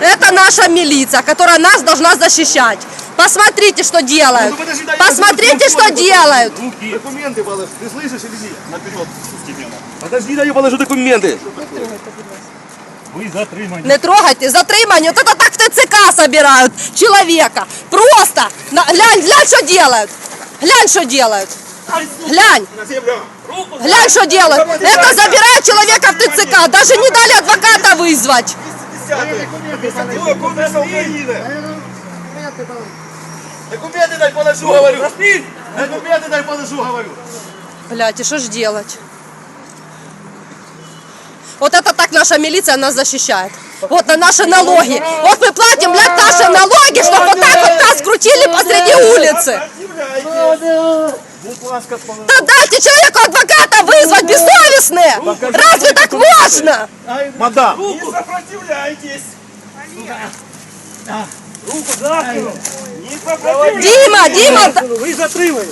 Это наша милиция, которая нас должна защищать. Посмотрите, что делают. Ну, я Посмотрите, что делают. Документы положи. Ты слышишь или нет? Наперед. Подожди, дай я положу документы. Ви затримані. Не трогайте, затримание. Вот это так в ТЦК собирают человека. Просто. Глянь, глянь, что делают. Глянь, что делают. Глянь. Глянь, что делают. Это забирают человека в ТЦК. Даже не дали адвоката вызвать. Документы дай положу, говорю. Документы дай положу, говорю. Блять, и что ж делать? Вот это так наша милиция нас защищает. Вот на наши налоги. Вот мы платим, блядь, наши налоги, чтобы вот так вот нас крутили посреди улицы. Будь ласка, положи. Да дайте человеку адвоката вызвать, бессовестные! Разве так можно? Мадам. Не сопротивляйтесь. Руку за спину. Не сопротивляйтесь. Дима, Дима, да- Ви затримані.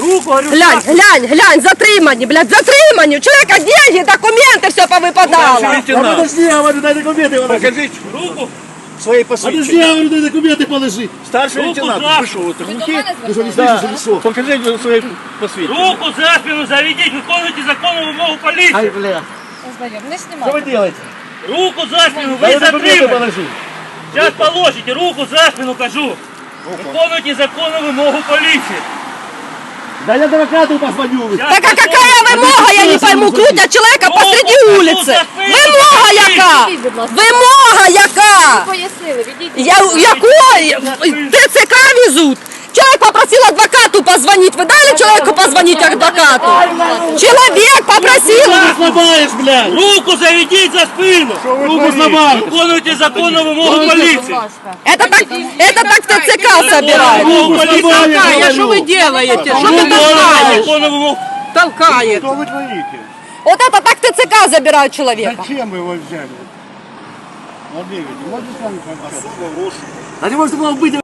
Руку, говорю, глянь, глянь, глянь, затримані, блядь, затримані. У человека деньги, документы, все повыпадало. Да подожди, я говорю, дай документы положи. Покажи руку. свои посвідчення. Подожди, я говорю, дай документы положи. Старший Руку лейтенант, за. вы что, вот глухие? Ви Вы что, не слышите, или что? Покажи свои посвідчення. Руку за спину заведіть, виконуйте законну вимогу поліції. Ай, бля. Не Что знімайте. вы делаете? Руку за спину, Дай ви документы затримані. положи. Зараз положите, руку за спину кажу. Виконуйте законну вимогу поліції. Да я адвокату позвоню. Щас Так а какая вымога, я не пойму, крутят человека посреди улицы. Вымога яка? Вымога яка? Пояснили, відійдіть. Я, якой? ТЦК везут. Человек попросил адвокату позвонить. Вы дали человеку позвонить адвокату? Человек попросил. сломаешь, блядь. Руку заведіть за спину. Руку сломаешь. Виконуйте законну вимогу поліції. Это так, это так в ТЦК собирают. Вимогу поліції. Какая, что вы делаете? Что ты Виконуйте толкаешь? законну вимогу. Толкает. Что вы творите? Вот это так в ТЦК забирают человека. Зачем вы его взяли? Владимир, можете сами пообщаться? А не может было быть